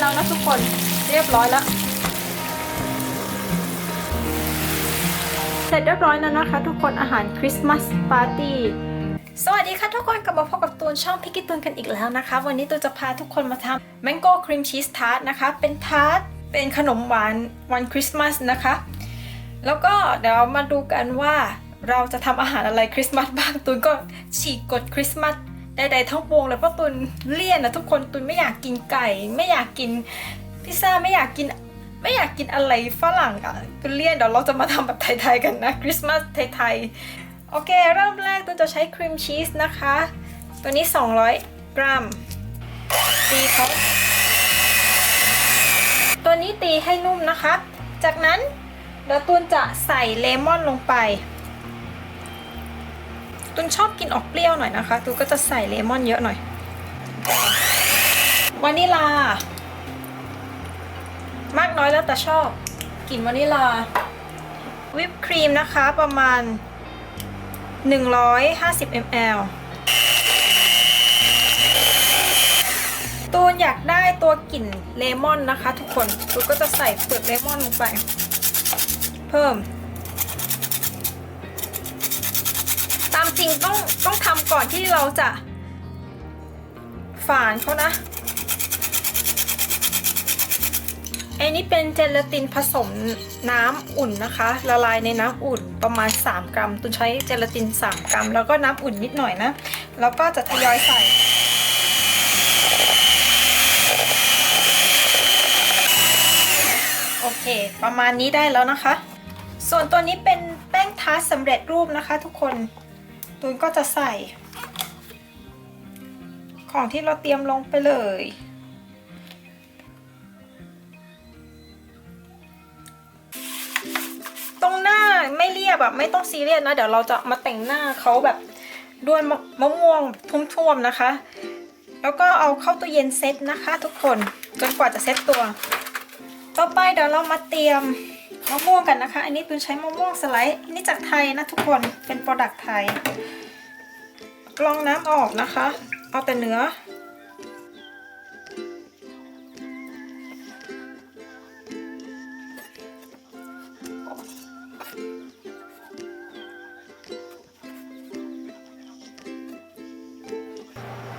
แล้วนะทุกคนเรียบร้อยแล้ว เสร็จเรียบร้อยแล้วนะคะ ทุกคนอาหารคริสต์มาสปาร์ตี้สวัสดีค่ะทุกคนกลับมาพบกับตูนช่องพิกิตูนกันอีกแล้วนะคะ วันนี้ตูนจะพาทุกคนมาทำ Mango Cream Cheese Tart นะคะ เป็นทาร์ตเป็นขนมหวานวันคริสต์มาสนะคะ แล้วก็เดี๋ยวมาดูกันว่าเราจะทำอาหารอะไรคริสต์มาสบ้างตูนก็ฉีกกฎคริสต์มาส ใดๆทั้งปวงเลยเพราะตูนเลี่ยนนะทุกคนตูนไม่อยากกินไก่ ไม่อยากกินพิซซ่าไม่อยากกินไม่อยากกินอะไรฝรั่งอะตุนเลี่ยนเดี๋ยวเราจะมาทำแบบไทยๆกันนะคริสต์มาสไทยๆโอเคเริ่มแรกตุนจะใช้ครีมชีสนะคะ ตัวนี้ 200 กรัมตีเขาตัวนี้ตีให้นุ่มนะคะ จากนั้นเดี๋ยวตุนจะใส่เลมอนลงไป ตุนชอบกินออกเปรี้ยวหน่อยนะคะตุนก็จะใส่เลมอนเยอะหน่อยวานิลามากน้อยแล้วแต่ชอบกลิ่นวานิลา วิปครีมนะคะประมาณ 150 ml ตูนอยากได้ตัวกลิ่นเลมอนนะคะ ทุกคนตูนก็จะใส่เปลือกเลมอนลงไป เพิ่ม จริงต้องต้องทำก่อนที่เราจะฝานเขานะไอันนี้เป็นเจลาตินผสมน้ำอุ่นนะคะ ละลายในน้ำอุ่นประมาณ 3 กรัมตุนใช้เจลาติน 3 กรัม แล้วก็น้ำอุ่นนิดหน่อยนะ แล้วก็จะทยอยใส่โอเค ประมาณนี้ได้แล้วนะคะ ส่วนตัวนี้เป็นแป้งทาร์ตสำเร็จรูปนะคะทุกคน ตุนก็จะใส่ ของที่เราเตรียมลงไปเลย ตรงหน้าไม่เรียบแบบไม่ต้องซีเรียสนะ เดี๋ยวเราจะมาแต่งหน้าเขาแบบด้วยมะม่วงทุ่วมๆนะคะ แล้วก็เอาเข้าตู้เย็นเซตนะคะ ทุกคนจนกว่าจะเซตตัว ต่อไปเดี๋ยวเรามาเตรียม มะม่วงกันนะคะ อันนี้ตุนใช้มะม่วงสไลด์อันนี้จากไทยนะทุกคนเป็นโปรดักต์ไทยกรองน้ำออกนะคะ เอาแต่เนื้อ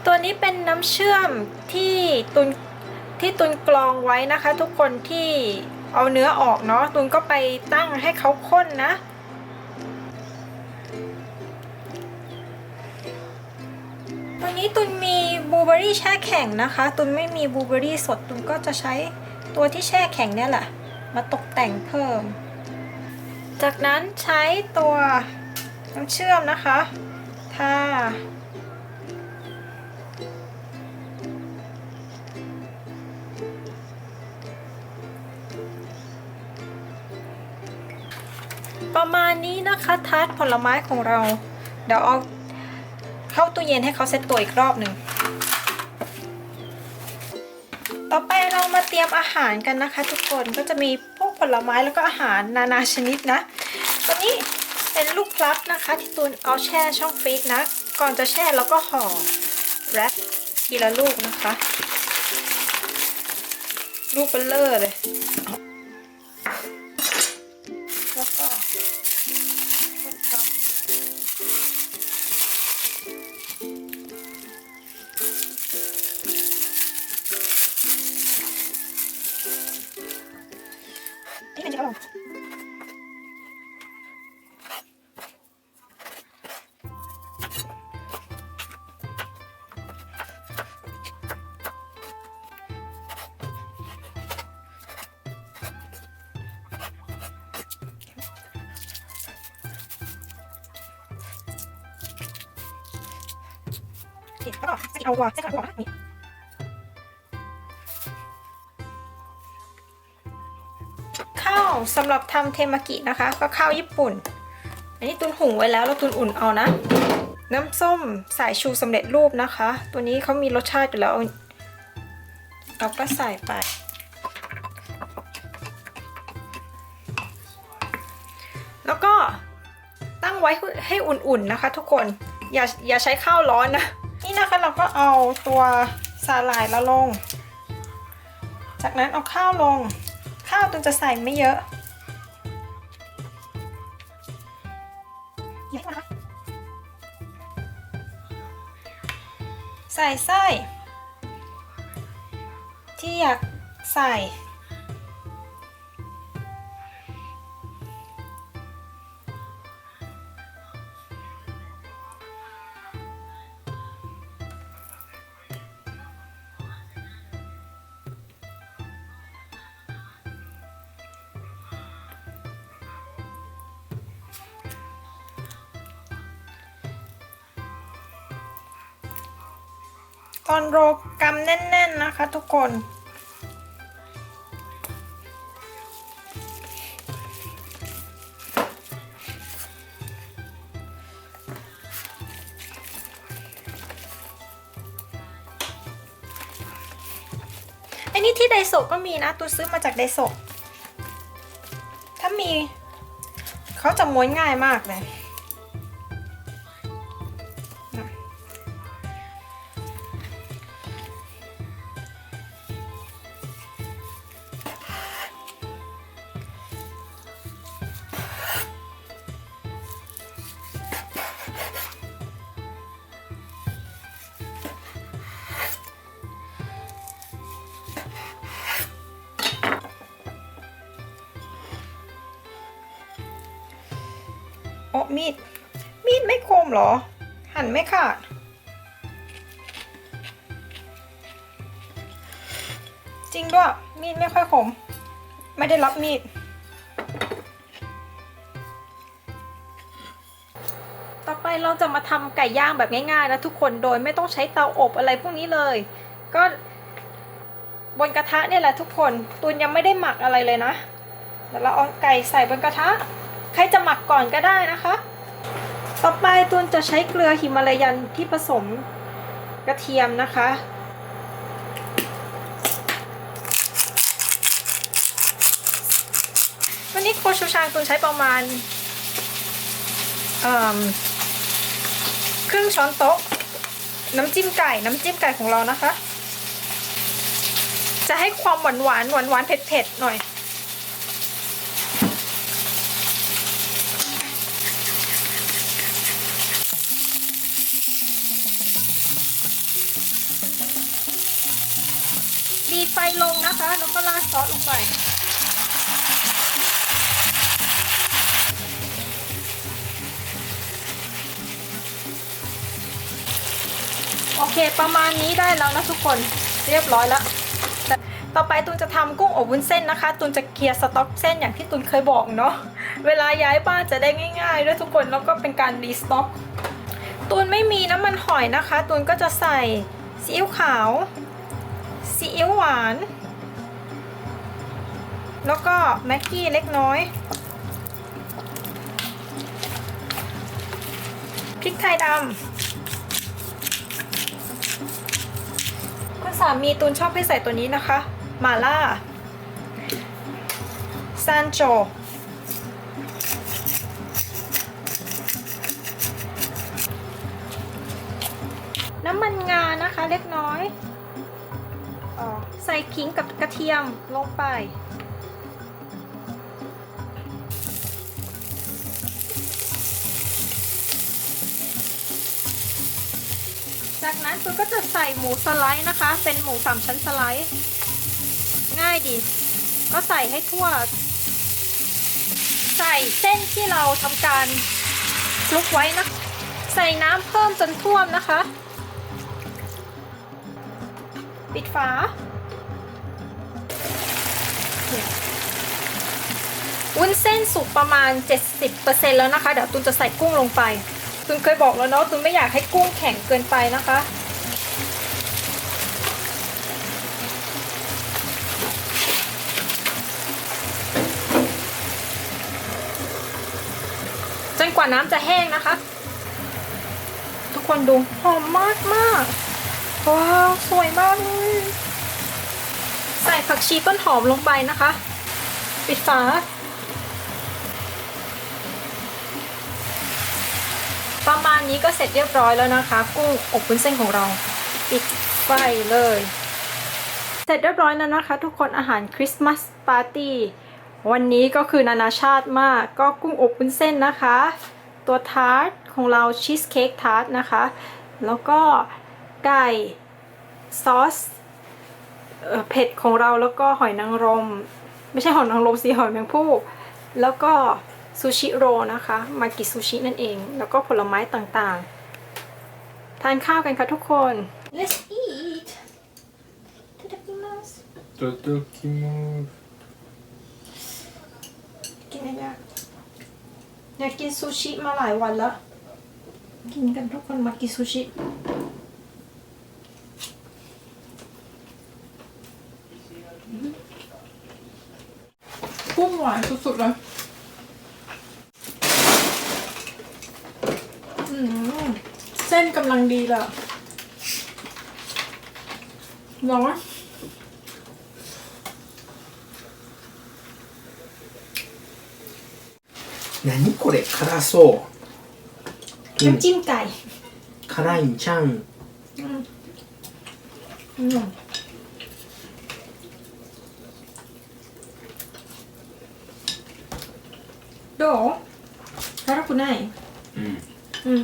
ตัวนี้เป็นน้ำเชื่อมที่ตุนที่ตุนกรองไว้นะคะ ทุกคนที่ เอาเนื้อออกเนาะตุนก็ไปตั้งให้เขาข้นนะตัวนี้ตุนมีบลูเบอรี่แช่แข็งนะคะ ตุนไม่มีบลูเบอรี่สดตุนก็จะใช้ตัวที่แช่แข็งเนี่ยแหละ มาตกแต่งเพิ่ม จากนั้นใช้ตัวน้ำเชื่อมนะคะทา ประมาณนี้นะคะทาร์ตผลไม้ของเรา เดี๋ยวเอาเข้าตู้เย็นให้เขาเซตตัวอีกรอบหนึ่งต่อไปเรามาเตรียมอาหารกันนะคะ ทุกคนก็จะมีพวกผลไม้แล้วก็อาหารนานาชนิดนะตัวนี้เป็นลูกพลับนะคะ ที่ตูนเอาแช่ช่องฟรีซนะ ก่อนจะแช่แล้วก็ห่อแรปทีละลูกนะคะ ลูกเบลเลอร์เลย เผ็ดแล้วก็เอาหัวใส่กับหัวนะนี่ข้าวสำหรับทำเทมากินะคะ ก็ข้าวญี่ปุ่น อันนี้ตุนหุงไว้แล้วแล้วตุนอุ่นเอานะ น้ำส้มสายชูสำเร็จรูปนะคะ ตัวนี้เขามีรสชาติอยู่แล้ว เราก็ใส่ไปแล้วก็ตั้งไว้ให้อุ่นๆนะคะ ทุกคนอย่าอย่าใช้ข้าวร้อนนะ นี่นะคะเราก็เอาตัวสาหร่ายละลง จากนั้นเอาข้าวลง ข้าวตุนจะใส่ไม่เยอะเยอะนะคะใส่ไส้ที่อยากใส่ ตอนโรกำแน่น ๆ นะคะทุกคน อันนี้ที่ไดโซก็มีนะตัวซื้อมาจากไดโซถ้ามี เขาจะม้วนง่ายมากเลย มีด มีดไม่คมเหรอ หั่นไม่ขาด จริงด้วย มีดไม่ค่อยคม ไม่ได้รับมีด ต่อไปเราจะมาทำไก่ย่างแบบง่ายๆนะทุกคน โดยไม่ต้องใช้เตาอบอะไรพวกนี้เลย ก็บนกระทะเนี่ยแหละทุกคน ตูนยังไม่ได้หมักอะไรเลยนะ เดี๋ยวเราเอาไก่ใส่บนกระทะ ใครจะหมักก่อนก็ได้นะคะ ต่อไปตูนจะใช้เกลือหิมาลายันที่ผสมกระเทียมนะคะวันนี้โคชูชางตูนใช้ประมาณครึ่งช้อนโต๊ะ น้ำจิ้มไก่น้ำจิ้มไก่ของเรานะคะ จะให้ความหวานหวานหวานหวานเผ็ดเผ็ดหน่อย ลงนะคะ แล้วก็ราดซอสลงไป โอเคประมาณนี้ได้แล้วนะทุกคนเรียบร้อยแล้วต่ต่อไปตุนจะทำกุ้งอบวุ้นเส้นนะคะ ตุนจะเคลียร์สต็อกเส้นอย่างที่ตุนเคยบอกเนาะ เวลาย้ายบ้านจะได้ง่ายๆด้วยทุกคน แล้วก็เป็นการรีสต็อก ตุนไม่มีน้ำมันหอยนะคะ ตุนก็จะใส่ซีอิ๊วขาว ซีอิ๊วหวาน แล้วก็แม็กกี้เล็กน้อยพริกไทยดำคุณสามีตูนชอบให้ใส่ตัวนี้นะคะมาล่าซานโจน้ำมันงานะคะเล็กน้อย ใส่ขิงกับกระเทียมลงไป จากนั้นคุณก็จะใส่หมูสไลด์นะคะ เป็นหมูสามชั้นสไลด์ ง่ายดี ก็ใส่ให้ทั่ว ใส่เส้นที่เราทำการคลุกไว้นะ ใส่น้ำเพิ่มจนท่วมนะคะ ปิดฝาวุ้นเส้นสุกประมาณ 70%แล้วนะคะ เดี๋ยวตุนจะใส่กุ้งลงไป ตุนเคยบอกแล้วเนาะ ตุนไม่อยากให้กุ้งแข็งเกินไปนะคะจนกว่าน้ำจะแห้งนะคะ ทุกคนดูหอมมากมาก ว้าว สวยมากเลย ใส่ผักชีต้นหอมลงไปนะคะ ปิดฝาประมาณนนี้ก็เสร็จเรียบร้อยแล้วนะคะ กุ้งอบวุ้นเส้นของเรา ปิดไฟเลย เสร็จเรียบร้อยแล้วนะคะ ทุกคนอาหารคริสต์มาสปาร์ตี้วันนี้ก็คือนานาชาติมาก ก็กุ้งอบวุ้นเส้นนะคะ ตัวทาร์ตของเราชีสเค้กทาร์ตนะคะ แล้วก็ ไก่ซอสเอ่อเผ็ดของเราแล้วก็หอยนางรม ไม่ใช่หอยนางรมสิหอยแมงภู่แล้วก็ซูชิโรนะคะ มากิซูชินั่นเอง แล้วก็ผลไม้ต่างๆ ทานข้าวกันค่ะทุกคน Let's eat いただきますいただきます กินอะไรอยากอยากกินซูชิมาหลายวันแล้ว กินกันทุกคนมากินซูชิ กุ้งหวานสุดๆเลยอืมเส้นกำลังดีเลยอะร้อน 何これ辛そう、うん น้ำจิ้มไก่ 辛いんちゃん อืม どう辛くないうんอืม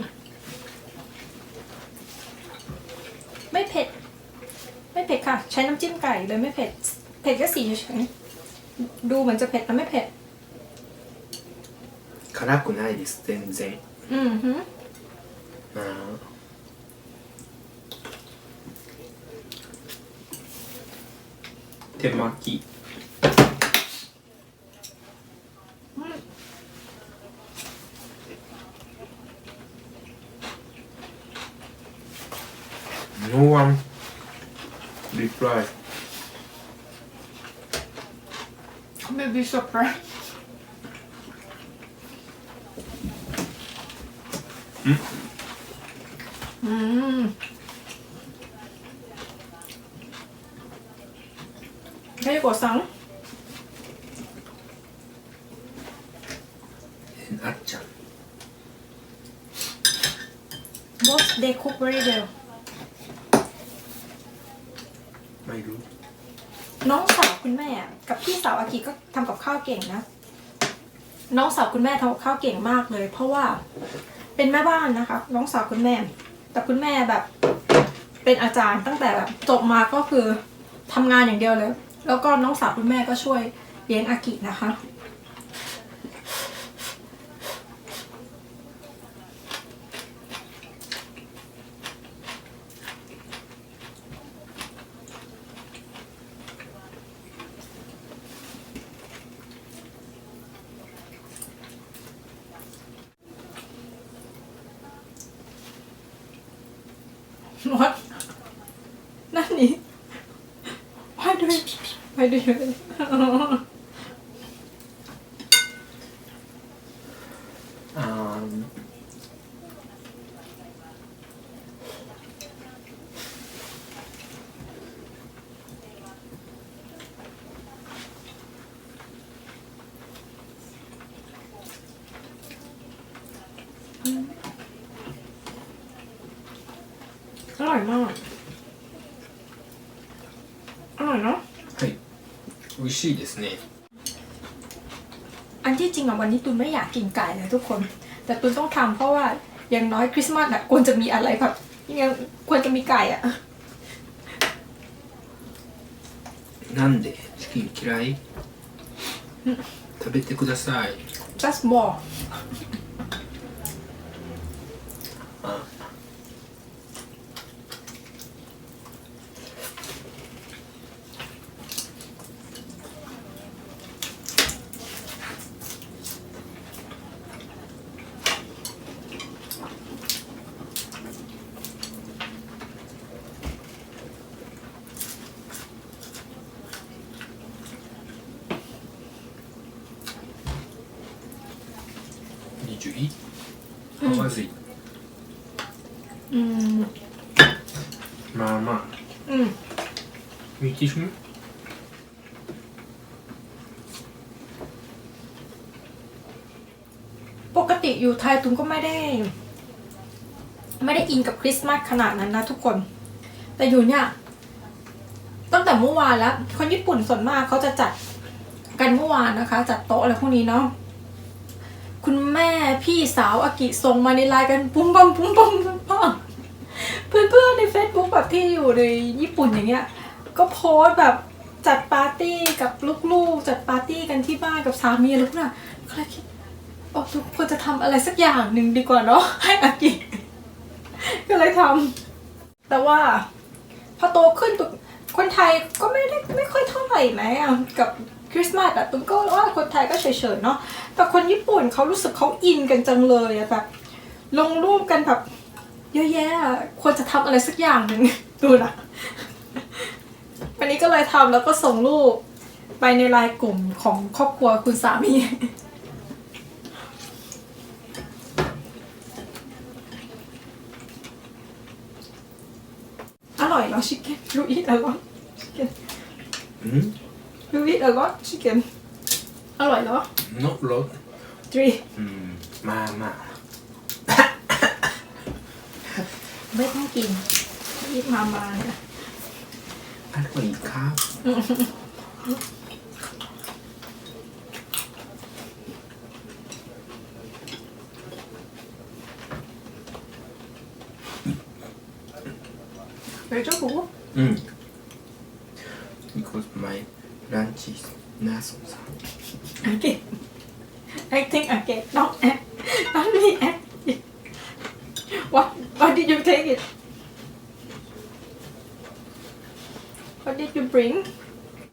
ไม่เผ็ด ไม่เผ็ดค่ะ ใช้น้ำจิ้มไก่เลยไม่เผ็ด เผ็ดก็สีเฉยๆดูเหมือนจะเผ็ดแต่ไม่เผ็ด 辛くないです全然 อืมฮึ あー手巻き I'm gonna be surprised. Mm. Mm. Hey, what's that? In Acha. Both they cook very well. กับพี่สาวอากิก็ทำกับข้าวเก่งนะ น้องสาวคุณแม่ทำกับข้าวเก่งมากเลย เพราะว่าเป็นแม่บ้านนะคะ น้องสาวคุณแม่ แต่คุณแม่แบบ เป็นอาจารย์ตั้งแต่แบบจบมาก็คือทำงานอย่างเดียวเลย แล้วก็น้องสาวคุณแม่ก็ช่วยเลี้ยงอากินะคะ しいですね อันที่จริงอ่ะวันนี้ตุนไม่อยากกินไก่เลยทุกคน แต่ตุนต้องทำเพราะว่าอย่างน้อยคริสต์มาสอ่ะควรจะมีอะไรแบบยังควรจะมีไก่อ่ะ なんでチキン嫌い食べてください just more 21あまずい อืม まあまあ อืม ミキシム ปกติอยู่ไทยตุนก็ไม่ได้ ไม่ได้อินกับคริสต์มาสขนาดนั้นนะทุกคน แต่อยู่เนี่ย ตั้งแต่เมื่อวานแล้ว คนญี่ปุ่นส่วนมากเขาจะจัดกันเมื่อวานนะคะ จัดโต๊ะอะไรพวกนี้เนาะ คุณ แม่พี่สาวอากิส่งมาในไลน์กันปุ้มปัมปุ้มปัมปุ้มปัมเพื่อนๆใน Facebook แบบที่อยู่ในญี่ปุ่นอย่างเงี้ย ก็โพสต์แบบจัดปาร์ตี้กับลูกๆ จัดปาร์ตี้กันที่บ้านกับสามีอะไรพวกนั้นก็เลยคิดโอ้ทุกคนจะทำอะไรสักอย่างหนึ่งดีกว่าเนาะให้อากิก็เลยทำแต่ว่าพอโตขึ้นตุกคนไทยก็ไม่ได้ไม่ค่อยเท่าไหร่ไหมอะกับ คริสต์มาสอะตุ้มก็ว่าคนไทยก็เฉยๆเนาะแต่คนญี่ปุ่นเขารู้สึกเขาอินกันจังเลยอะแบบลงรูปกันแบบเยอะแยะควรจะทำอะไรสักอย่างหนึ่งดูนะวันนี้ก็เลยทำแล้วก็ส่งรูปไปในไลน์กลุ่มของครอบครัวคุณสามีอร่อยเหรอชิคเก้นยูอีทอร่อยชิคเก้น Mm? ยูอีทอร่อยชิคเก้นอร่อยเหรอ Not lot. three Mm. มามาไม่ต้องกินอีทมามาเนี่ยอร่อยครับเ jeez, Nassau's. I. I think okay. Don't act. I mean, act. Why, why did you take it? What did you bring?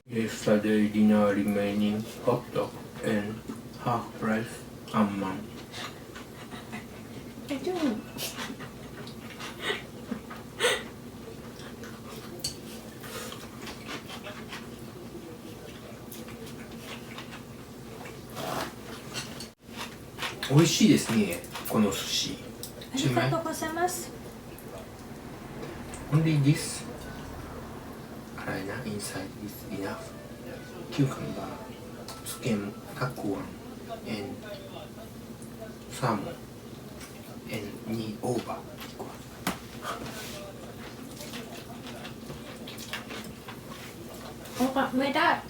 Yesterday dinner remaining hot dog and half price amount. I do. 美味しいですねこの寿司ありがとうございます Only this arena inside is enough cucumber skin takuan and salmon and knee over おあ、無駄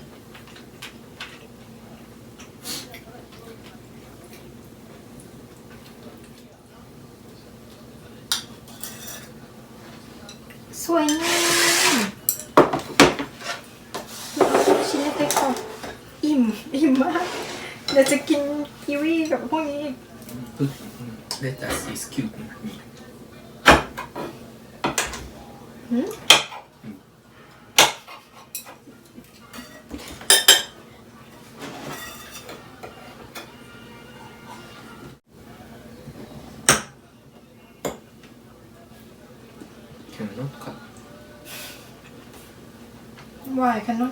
เดี๋ยวจะกินกีวีกับพวกนี้อีก Put lettuce is cute นี่หืม cannot cut วายกันเนา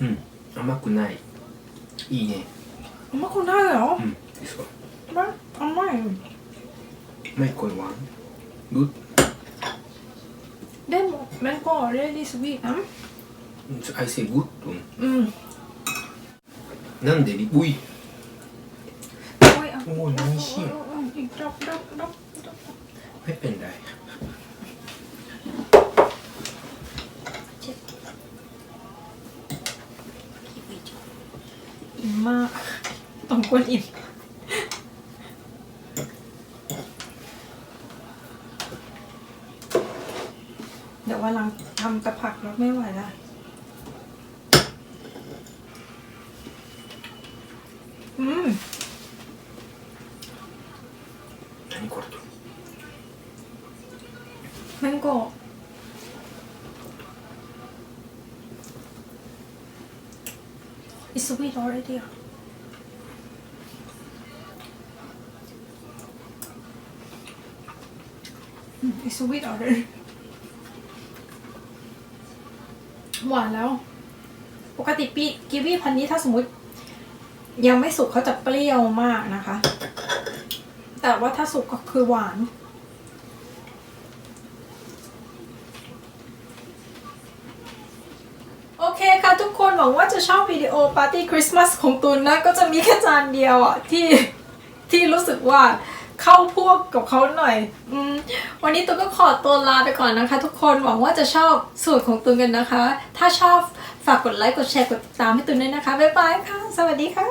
うん甘くないいいねあんまこないようん this one ま甘いไม่これ one good でもメンコレディスビーな I say good うん なんでリういおいあおお何しよおいおいいドロップドロップドロップドロップ ไม่เป็น วนอินเดี๋ยววันหลังทำแต่ผักแล้วไม่ไหวละอืมแมงโกอิสวีดอร์เลยเดียะ สวิตออเดรย์หวานแล้ว ปกติปีกีวีพันนี้ถ้าสมมติยังไม่สุกเขาจะเปรี้ยวมากนะคะ แต่ว่าถ้าสุกก็คือหวานโอเคค่ะทุกคนหวังว่าจะชอบวิดีโอปาร์ตี้คริสต์มาสของตูนนะ ก็จะมีแค่จานเดียวอะที่ที่รู้สึกว่าเข้าพวกกับเขาหน่อย อืม วันนี้ตูนก็ขอตัวลาไปก่อนนะคะ ทุกคนหวังว่าจะชอบสูตรของตูนกันนะคะ ถ้าชอบฝากกดไลค์กดแชร์กดติดตามให้ตูนด้วยนะคะบ๊ายบายค่ะ สวัสดีค่ะ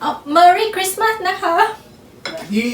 เอา Merry Christmas นะคะ ยี่